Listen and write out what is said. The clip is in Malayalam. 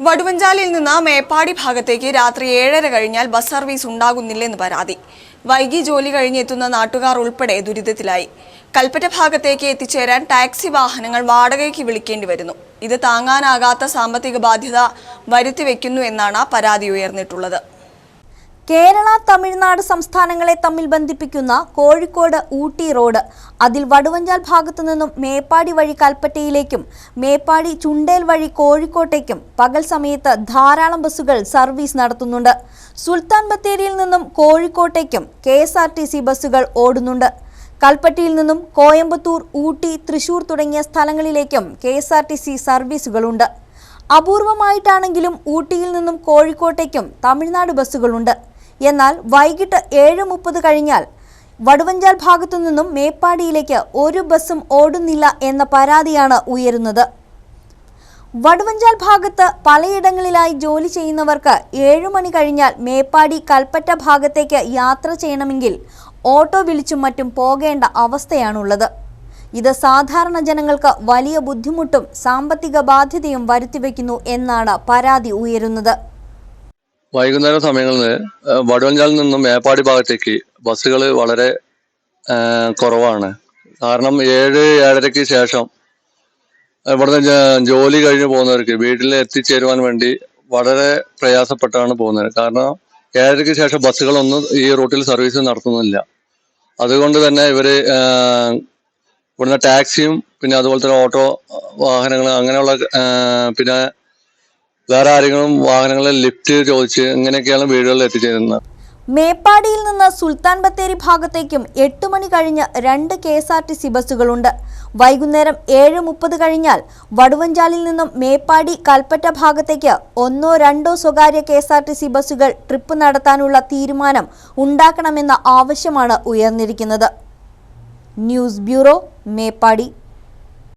വടുവഞ്ചാലിൽ നിന്ന് മേപ്പാടി ഭാഗത്തേക്ക് രാത്രി ഏഴര കഴിഞ്ഞാൽ ബസ് സർവീസ് ഉണ്ടാകുന്നില്ലെന്ന് പരാതി. വൈകി ജോലി കഴിഞ്ഞെത്തുന്ന നാട്ടുകാർ ഉൾപ്പെടെ ദുരിതത്തിലായി. കൽപ്പറ്റ ഭാഗത്തേക്ക് എത്തിച്ചേരാൻ ടാക്സി വാഹനങ്ങൾ വാടകയ്ക്ക് വിളിക്കേണ്ടി വരുന്നു. ഇത് താങ്ങാനാകാത്ത സാമ്പത്തിക ബാധ്യത വരുത്തിവെക്കുന്നു എന്നാണ് പരാതി ഉയർന്നിട്ടുള്ളത്. കേരള തമിഴ്നാട് സംസ്ഥാനങ്ങളെ തമ്മിൽ ബന്ധിപ്പിക്കുന്ന കോഴിക്കോട് ഊട്ടി റോഡ്. അതിൽ വടുവഞ്ചാൽ ഭാഗത്തു നിന്നും മേപ്പാടി വഴി കൽപ്പറ്റയിലേക്കും മേപ്പാടി ചുണ്ടേൽ വഴി കോഴിക്കോട്ടേക്കും പകൽ സമയത്ത് ധാരാളം ബസ്സുകൾ സർവീസ് നടത്തുന്നുണ്ട്. സുൽത്താൻ ബത്തേരിയിൽ നിന്നും കോഴിക്കോട്ടേക്കും കെ ബസ്സുകൾ ഓടുന്നുണ്ട്. കൽപ്പറ്റയിൽ നിന്നും കോയമ്പത്തൂർ ഊട്ടി തൃശൂർ തുടങ്ങിയ സ്ഥലങ്ങളിലേക്കും കെ സർവീസുകളുണ്ട്. അപൂർവമായിട്ടാണെങ്കിലും ഊട്ടിയിൽ നിന്നും കോഴിക്കോട്ടേക്കും തമിഴ്നാട് ബസ്സുകളുണ്ട്. എന്നാൽ വൈകിട്ട് ഏഴ് മുപ്പത് കഴിഞ്ഞാൽ വടുവഞ്ചാൽ ഭാഗത്തു നിന്നും മേപ്പാടിയിലേക്ക് ഒരു ബസ്സും ഓടുന്നില്ല എന്ന പരാതിയാണ് ഉയരുന്നത്. വടുവഞ്ചാൽ ഭാഗത്ത് പലയിടങ്ങളിലായി ജോലി ചെയ്യുന്നവർക്ക് ഏഴു മണി കഴിഞ്ഞാൽ മേപ്പാടി കൽപ്പറ്റ ഭാഗത്തേക്ക് യാത്ര ചെയ്യണമെങ്കിൽ ഓട്ടോ വിളിച്ചും മറ്റും പോകേണ്ട അവസ്ഥയാണുള്ളത്. ഇത് സാധാരണ ജനങ്ങൾക്ക് വലിയ ബുദ്ധിമുട്ടും സാമ്പത്തിക ബാധ്യതയും വരുത്തിവെക്കുന്നു എന്നാണ് പരാതി ഉയരുന്നത്. വൈകുന്നേരം സമയങ്ങളിൽ വടുവഞ്ചാലിൽ നിന്നും മേപ്പാടി ഭാഗത്തേക്ക് ബസ്സുകൾ വളരെ കുറവാണ്. കാരണം ഏഴ് ഏഴരയ്ക്ക് ശേഷം ഇവിടുന്ന് ജോലി കഴിഞ്ഞ് പോകുന്നവർക്ക് വീട്ടിൽ എത്തിച്ചേരുവാൻ വേണ്ടി വളരെ പ്രയാസപ്പെട്ടാണ് പോകുന്നത്. കാരണം ഏഴരയ്ക്ക് ശേഷം ബസ്സുകളൊന്നും ഈ റൂട്ടിൽ സർവീസ് നടത്തുന്നില്ല. അതുകൊണ്ട് തന്നെ ഇവർ ഇവിടുന്ന് ടാക്സിയും പിന്നെ അതുപോലെ തന്നെ ഓട്ടോ വാഹനങ്ങൾ അങ്ങനെയുള്ള പിന്നെ വേറെ ആരെങ്കിലും വാഹനങ്ങളിൽ ലിഫ്റ്റ് ചോദിച്ച് ഇങ്ങനെയൊക്കെയാണ് വീടുകളിൽ എത്തിച്ചേരുന്നത്. മേപ്പാടിയിൽ നിന്ന് സുൽത്താൻ ബത്തേരി ഭാഗത്തേക്കും എട്ട് മണി കഴിഞ്ഞ് രണ്ട് K S R T C ബസ്സുകളുണ്ട്. വൈകുന്നേരം ഏഴ് മുപ്പത് കഴിഞ്ഞാൽ വടുവഞ്ചാലിൽ നിന്നും മേപ്പാടി കൽപ്പറ്റ ഭാഗത്തേക്ക് ഒന്നോ രണ്ടോ സ്വകാര്യ K S R T C ബസ്സുകൾ ട്രിപ്പ് നടത്താനുള്ള തീരുമാനം ഉണ്ടാക്കണമെന്ന ആവശ്യമാണ് ഉയർന്നിരിക്കുന്നത്. News bureau Meppadi.